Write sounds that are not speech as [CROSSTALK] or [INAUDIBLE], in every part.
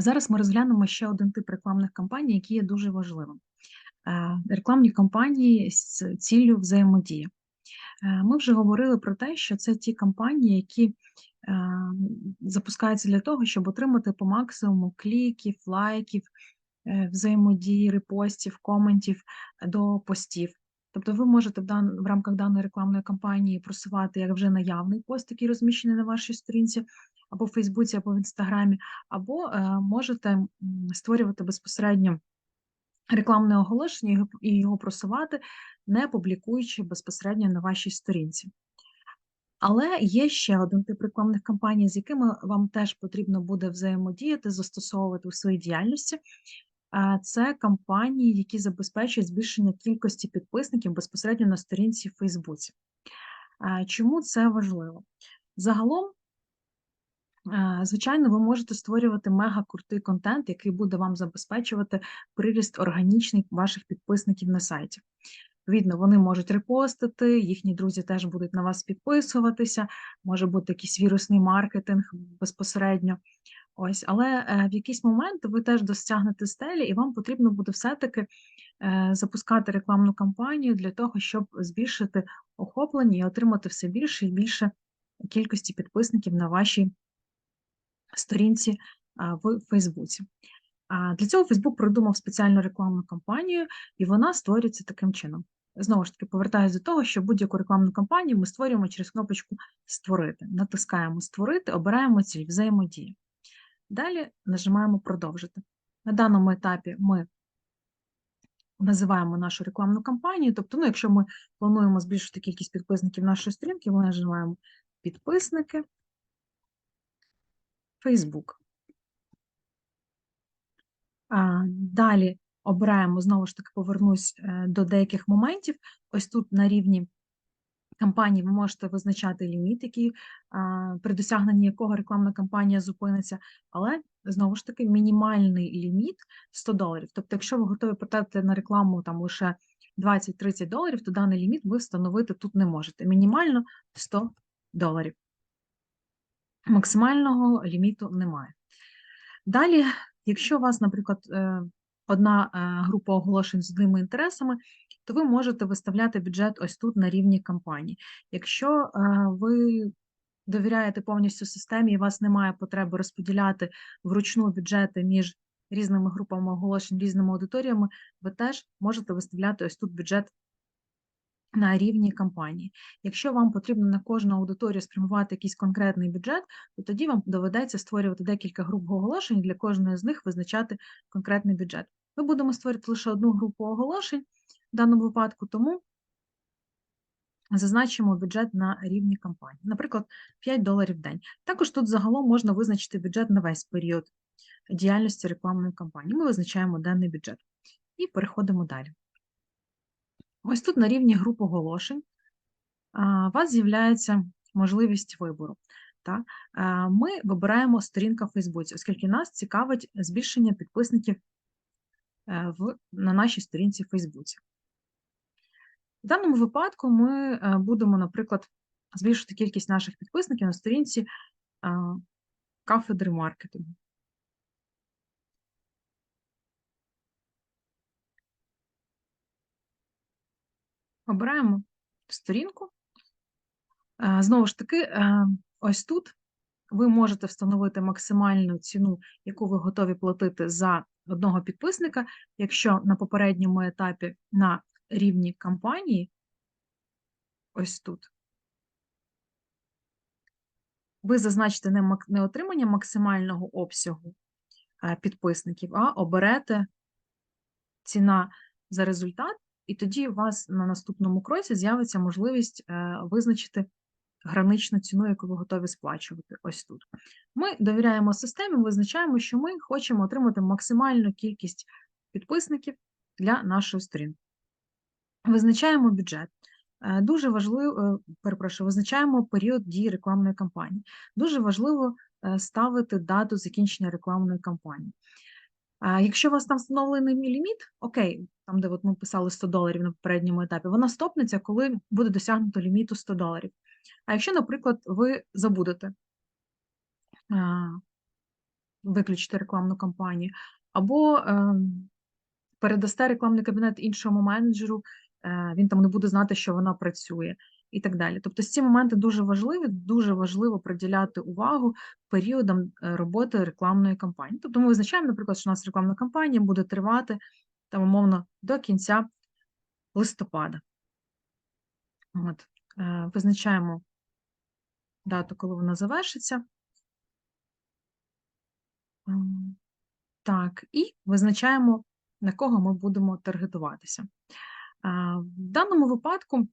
Зараз ми розглянемо ще один тип рекламних кампаній, який є дуже важливим. Е, Рекламні кампанії з ціллю взаємодії. Е, Ми вже говорили про те, що це ті кампанії, які е, запускаються для того, щоб отримати по максимуму кліків, лайків, взаємодії, репостів, коментів до постів. Тобто ви можете в, дан... в рамках даної рекламної кампанії просувати як вже наявний пост, який розміщений на вашій сторінці, або в Фейсбуці, або в Інстаграмі, або е, можете створювати безпосередньо рекламне оголошення і його- просувати, не публікуючи безпосередньо на вашій сторінці. Але є ще один тип рекламних кампаній, з якими вам теж потрібно буде взаємодіяти, застосовувати у своїй діяльності. Це кампанії, які забезпечують збільшення кількості підписників безпосередньо на сторінці в Фейсбуці. Чому це важливо? Загалом, е, звичайно, ви можете створювати мега крутий контент, який буде вам забезпечувати приріст органічний ваших підписників на сайті. Відповідно, вони можуть репостити, їхні друзі теж будуть на вас підписуватися, може бути якийсь вірусний маркетинг безпосередньо. Ось, але е, в якийсь момент ви теж досягнете стелі, і вам потрібно буде все-таки е, запускати рекламну кампанію для того, щоб збільшити охоплення і отримати все більше і більше кількості підписників на вашій сторінці в Фейсбуці. Для цього Фейсбук придумав спеціальну рекламну кампанію, і вона створюється таким чином. Знову ж таки, повертаюся до того, що будь-яку рекламну кампанію ми створюємо через кнопочку Створити. Натискаємо Створити, обираємо ціль взаємодії. Далі нажимаємо Продовжити. На даному етапі ми називаємо нашу рекламну кампанію. Тобто, ну, якщо ми плануємо збільшити кількість підписників нашої сторінки, ми нажимаємо Підписники, Facebook. Далі обираємо, знову ж таки, повернусь е, до деяких моментів. Ось тут на рівні кампанії ви можете визначати ліміт, який, при досягненні якого рекламна кампанія зупиниться, але знову ж таки мінімальний ліміт 100 доларів. Тобто, якщо ви готові потратити на рекламу там лише 20-30 доларів, то даний ліміт ви встановити тут не можете. Мінімально 100 доларів. Максимального ліміту немає. Далі, якщо у вас, наприклад, е, одна е, група оголошень з одними інтересами, то ви можете виставляти бюджет ось тут на рівні кампанії. Якщо е, ви довіряєте повністю системі і у вас немає потреби розподіляти вручну бюджети між різними групами оголошень, різними аудиторіями, ви теж можете виставляти ось тут бюджет на рівні кампанії. Якщо вам потрібно на кожну аудиторію спрямувати якийсь конкретний бюджет, то тоді вам доведеться створювати декілька груп оголошень, і для кожної з них визначати конкретний бюджет. Ми будемо створити лише одну групу оголошень в даному випадку, тому зазначимо бюджет на рівні кампанії, наприклад, 5 доларів в день. Також тут загалом можна визначити бюджет на весь період діяльності рекламної кампанії. Ми визначаємо даний бюджет і переходимо далі. Ось тут на рівні груп оголошень у вас з'являється можливість вибору. Ми вибираємо сторінка в Фейсбуці, оскільки нас цікавить збільшення підписників е, на нашій сторінці в Фейсбуці. В даному випадку ми е, будемо, наприклад, збільшити кількість наших підписників на сторінці кафедри маркетингу. Обираємо сторінку. Е, Знову ж таки, е, ось тут ви можете встановити максимальну ціну, яку ви готові платити за одного підписника. Якщо на попередньому етапі на рівні кампанії, ось тут, ви зазначите не, отримання максимального обсягу е, підписників, а оберете ціна за результат, і тоді у вас на наступному кроці з'явиться можливість е, визначити граничну ціну, яку ви готові сплачувати. Ось тут. Ми довіряємо системі, визначаємо, що ми хочемо отримати максимальну кількість підписників для нашої сторінки. Визначаємо бюджет. Е, Дуже важливо, е, перепрошую, визначаємо період дії рекламної кампанії. Дуже важливо ставити дату закінчення рекламної кампанії. Якщо у вас там встановлений ліміт, окей, там, де от ми писали 100 доларів на попередньому етапі, вона стопнеться, коли буде досягнуто ліміту 100 доларів. А якщо, наприклад, ви забудете виключити рекламну кампанію, або е, передасте рекламний кабінет іншому менеджеру, е, він там не буде знати, що вона працює, і так далі. Тобто, ці моменти дуже важливі, дуже важливо приділяти увагу періодам е, роботи рекламної кампанії. Тобто, ми визначаємо, наприклад, що у нас рекламна кампанія буде тривати там, умовно, до кінця листопада. От. Е, визначаємо дату, коли вона завершиться. Ем, так, і визначаємо, на кого ми будемо таргетуватися. В даному випадку,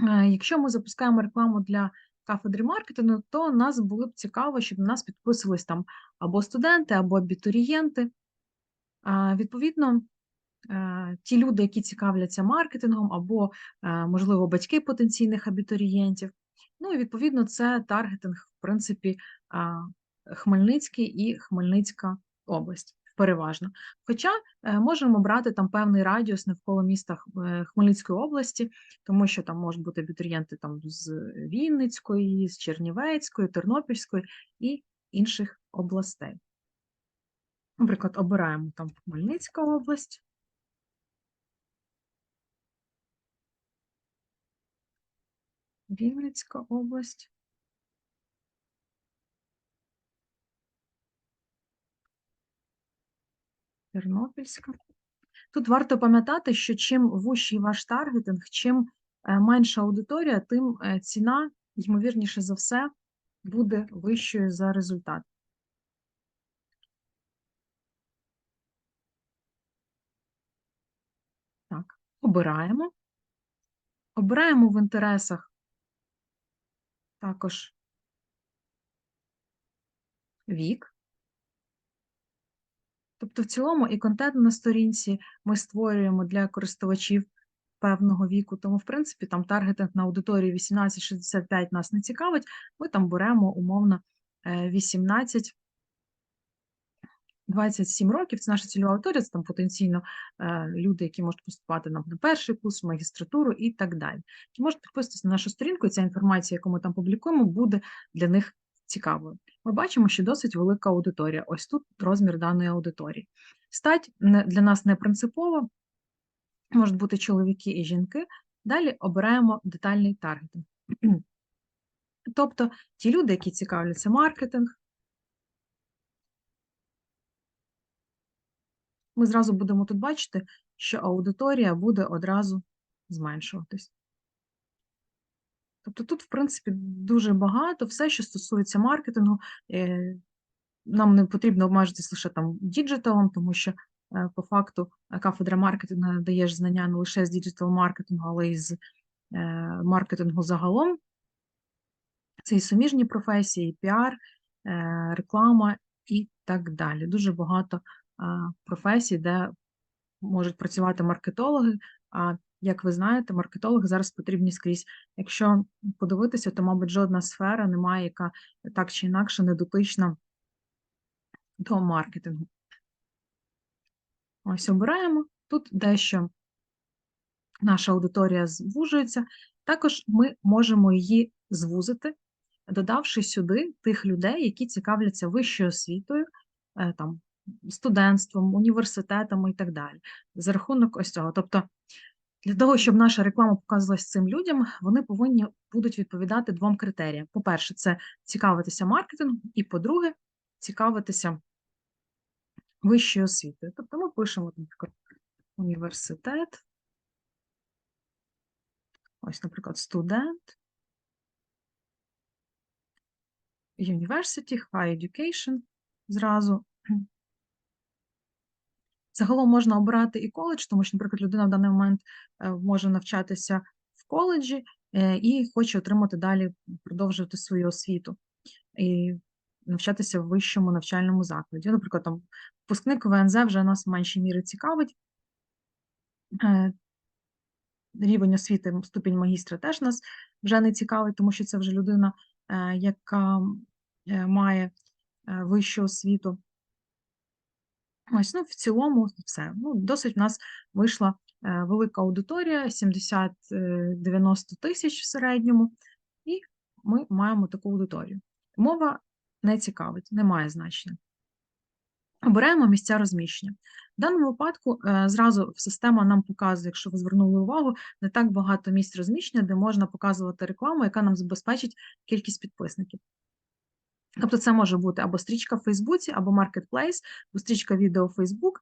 е, якщо ми запускаємо рекламу для кафедри маркетингу, то нас було б цікаво, щоб на нас підписувались там або студенти, або абітурієнти. Відповідно, е, ті люди, які цікавляться маркетингом, або, е, можливо, батьки потенційних абітурієнтів. Ну і відповідно, це таргетинг, в принципі, Хмельницький і Хмельницька область. Переважно. Хоча е, можемо брати там певний радіус навколо міста Хмельницької області, тому що там можуть бути абітурієнти там з Вінницької, з Чернівецької, Тернопільської і інших областей. Наприклад, обираємо там Хмельницька область. Вінницька область. Тернопільська. Тут варто пам'ятати, що чим вущий ваш таргетинг, чим е, менша аудиторія, тим е, ціна, ймовірніше за все, буде вищою за результат. Так, обираємо. Обираємо в інтересах також вік. Тобто, в цілому, і контент на сторінці ми створюємо для користувачів певного віку, тому, в принципі, там таргетинг на аудиторії 18-65 нас не цікавить, ми там беремо умовно 18. Е, 27 років це наша цільова аудиторія, це там потенційно е, люди, які можуть поступати на перший курс, магістратуру і так далі. Які можуть підписатися на нашу сторінку, і ця інформація, яку ми там публікуємо, буде для них цікавою. Ми бачимо, що досить велика аудиторія. Ось тут розмір даної аудиторії. Стать для нас не принципово, можуть бути чоловіки і жінки. Далі обираємо детальний таргетинг. [CLEARS THROAT] Тобто ті люди, які цікавляться маркетинг, ми зразу будемо тут бачити, що аудиторія буде одразу зменшуватись. Тобто тут, в принципі, дуже багато, все, що стосується маркетингу, е, нам не потрібно обмежитись лише там діджиталом, тому що е, по факту е, кафедра маркетингу надає ж знання не лише з діджитал-маркетингу, але й з маркетингу загалом. Це і суміжні професії, і піар, реклама і так далі. Дуже багато професій, де можуть працювати маркетологи. а як ви знаєте, маркетологи зараз потрібні скрізь. Якщо подивитися, то, мабуть, жодна сфера немає, яка так чи інакше не дотична до маркетингу. Ось обираємо. Тут дещо наша аудиторія звужується. Також ми можемо її звузити, додавши сюди тих людей, які цікавляться вищою освітою, е, там, студентством, університетами і так далі. За рахунок ось цього. Тобто для того, щоб наша реклама показувалась цим людям, вони повинні будуть відповідати двом критеріям. По-перше, це цікавитися маркетингом, і по-друге, цікавитися вищою освітою. Тобто ми пишемо, наприклад, університет. Ось, наприклад, студент. University, High Education зразу. Загалом можна обирати і коледж, тому що, наприклад, людина в даний момент е, може навчатися в коледжі е, і хоче отримати далі, продовжувати свою освіту і навчатися в вищому навчальному закладі. Наприклад, там випускник ВНЗ вже нас в меншій мірі цікавить. Е, рівень освіти, ступінь магістра теж нас вже не цікавить, тому що це вже людина, яка має вищу освіту. Ось, ну, в цілому, все. Ну, Досить в нас вийшла е, велика аудиторія, 70-90 е, тисяч в середньому, і ми маємо таку аудиторію. Мова не цікавить, не має значення. Обираємо місця розміщення. В даному випадку е, зразу система нам показує, якщо ви звернули увагу, не так багато місць розміщення, де можна показувати рекламу, яка нам забезпечить кількість підписників. Тобто це може бути або стрічка в Фейсбуці, або Marketplace, або стрічка відео в Facebook,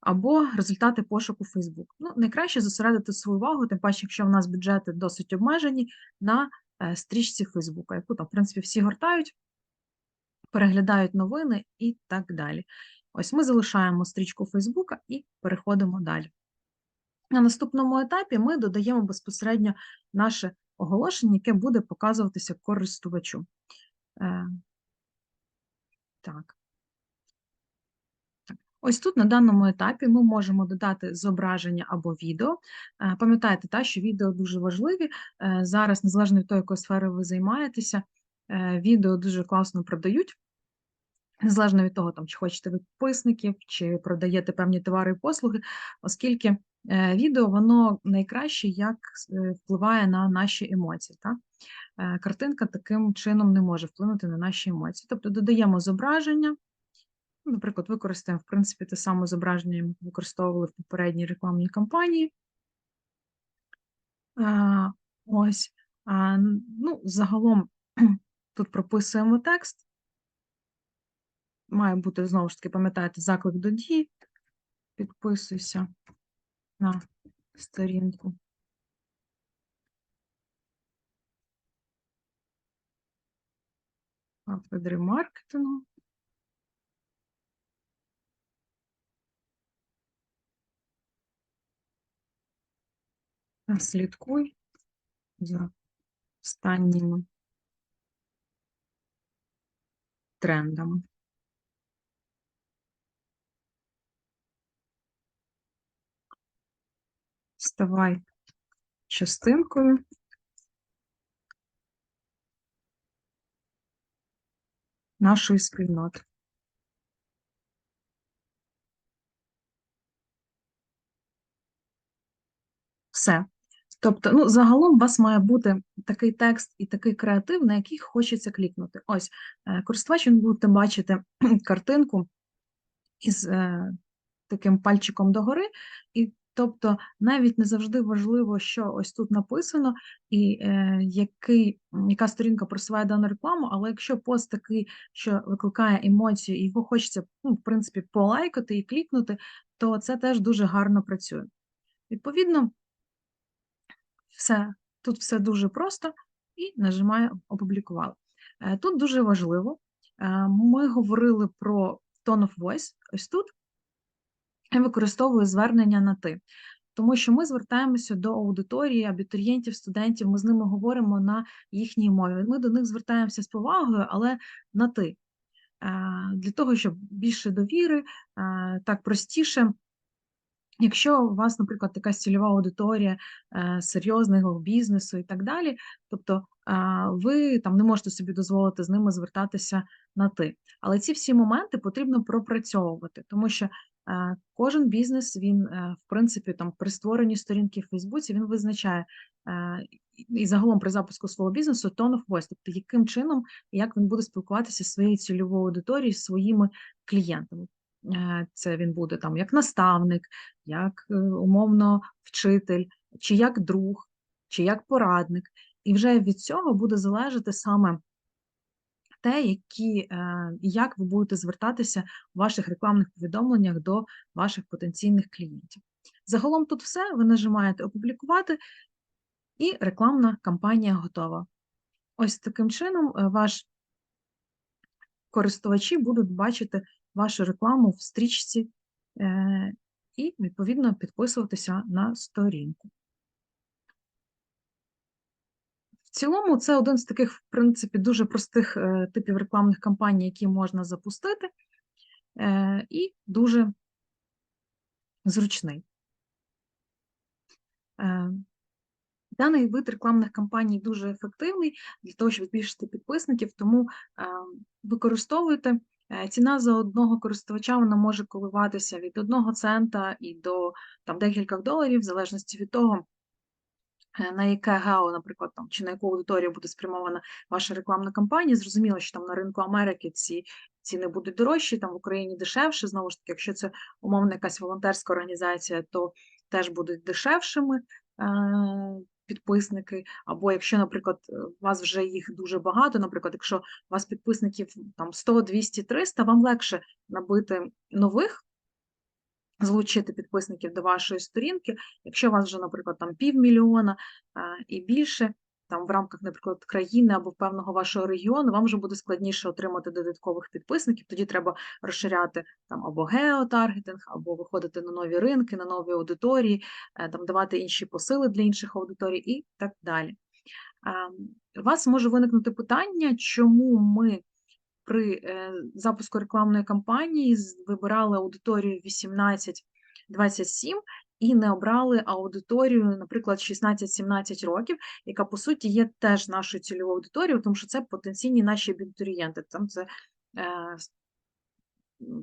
або результати пошуку Facebook. Ну, найкраще зосередити свою увагу, тим паче, якщо в нас бюджети досить обмежені, на е, стрічці Facebook, яку там, в принципі, всі гортають, переглядають новини і так далі. Ось ми залишаємо стрічку Facebook і переходимо далі. На наступному етапі ми додаємо безпосередньо наше оголошення, яке буде показуватися користувачу. Е, так. Ось тут на даному етапі ми можемо додати зображення або відео. Е, пам'ятайте, та, що відео дуже важливі. Е, зараз, незалежно від того, якої сфери ви займаєтеся, відео дуже класно продають. Незалежно від того, там, чи хочете ви підписників, чи продаєте певні товари і послуги, оскільки е, відео воно найкраще як е, впливає на наші емоції. Так? Е, картинка таким чином не може вплинути на наші емоції. Тобто додаємо зображення, наприклад, використаємо, в принципі, те саме зображення, яке використовували в попередній рекламній кампанії. Ось, ну, загалом [CLEARS THROAT] тут прописуємо текст має бути, знову ж таки, пам'ятаєте, заклик до дії. Підписуйся на сторінку. Кафедри. Слідкуй за останніми трендами. ставай частинкою. Нашої спільноти. Все. Тобто, ну, загалом у вас має бути такий текст і такий креатив, на який хочеться клікнути. Ось, е, користувач він буде бачити [CLEARS THROAT] картинку із е, таким пальчиком догори, і Тобто навіть не завжди важливо, що ось тут написано, і е, який, яка сторінка просуває дану рекламу, але якщо пост такий, що викликає емоцію, і його хочеться, ну, в принципі, полайкати і клікнути, то це теж дуже гарно працює. Відповідно, все, тут все дуже просто і нажимаю опублікували. Е, тут дуже важливо, е, ми говорили про tone of voice, ось тут використовую звернення на ти. Тому що ми звертаємося до аудиторії, абітурієнтів, студентів, ми з ними говоримо на їхній мові. Ми до них звертаємося з повагою, але на ти. Е, для того, щоб більше довіри, е, так простіше. Якщо у вас, наприклад, така цільова аудиторія е, серйозного бізнесу і так далі, тобто ви там не можете собі дозволити з ними звертатися на ти. Але ці всі моменти потрібно пропрацьовувати, тому що кожен бізнес він, е, в принципі, там при створенні сторінки в Фейсбуці він визначає е, і загалом при запуску свого бізнесу tone of voice, тобто яким чином як він буде спілкуватися зі своєю цільовою аудиторією, своїми клієнтами. Це він буде там як наставник, як умовно вчитель, чи як друг, чи як порадник. І вже від цього буде залежати саме те, які, е, як ви будете звертатися у ваших рекламних повідомленнях до ваших потенційних клієнтів. Загалом тут все, ви нажимаєте Опублікувати, і рекламна кампанія готова. Ось таким чином е, ваш користувачі будуть бачити вашу рекламу в стрічці е, і, відповідно, підписуватися на сторінку. Цілому, це один з таких, в принципі, дуже простих е, типів рекламних кампаній, які можна запустити, е, і дуже зручний. Е, даний вид рекламних кампаній дуже ефективний для того, щоб збільшити підписників, тому використовуйте. Ціна за одного користувача вона може коливатися від одного цента і до там, декількох доларів, в залежності від того, на яке гео, наприклад, там, чи на яку аудиторію буде спрямована ваша рекламна кампанія. Зрозуміло, що там на ринку Америки ці ціни будуть дорожчі, там в Україні дешевше. Знову ж таки, якщо це умовно якась волонтерська організація, то теж будуть дешевшими е, підписники. Або якщо, наприклад, е, у вас вже їх дуже багато, наприклад, якщо у вас підписників там 100, 200, 300, вам легше набити нових залучити підписників до вашої сторінки. Якщо у вас вже, наприклад, там півмільйона і більше, там в рамках, наприклад, країни або певного вашого регіону, вам вже буде складніше отримати додаткових підписників. Тоді треба розширяти там або геотаргетинг, або виходити на нові ринки, на нові аудиторії, е, там давати інші посили для інших аудиторій і так далі. А, У вас може виникнути питання, чому ми при е, запуску рекламної кампанії вибирали аудиторію 18-27 і не обрали аудиторію, наприклад, 16-17 років, яка по суті є теж нашою цільовою аудиторією, тому що це потенційні наші абітурієнти. Там це е,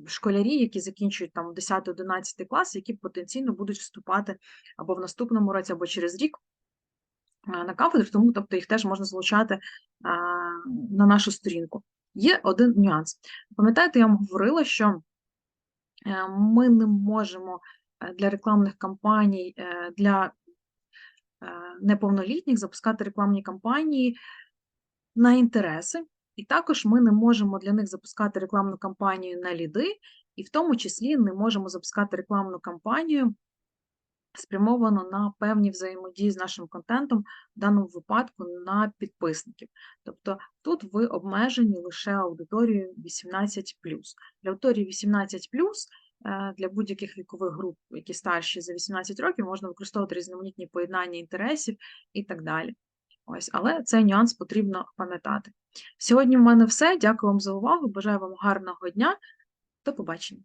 школярі, які закінчують там 10-11 клас, які потенційно будуть вступати або в наступному році, або через рік е, на кафедру, тому тобто їх теж можна залучати на нашу сторінку. Є один нюанс. Пам'ятаєте, я вам говорила, що е, ми не можемо е, для рекламних кампаній е, для неповнолітніх запускати рекламні кампанії на інтереси, і також ми не можемо для них запускати рекламну кампанію на ліди, і в тому числі не можемо запускати рекламну кампанію спрямовано на певні взаємодії з нашим контентом, в даному випадку на підписників. Тобто тут ви обмежені лише аудиторією 18 Для аудиторії 18 е, для будь-яких вікових груп, які старші за 18 років, можна використовувати різноманітні поєднання інтересів і так далі. Ось, але цей нюанс потрібно пам'ятати. Сьогодні в мене все. Дякую вам за увагу. Бажаю вам гарного дня. До побачення.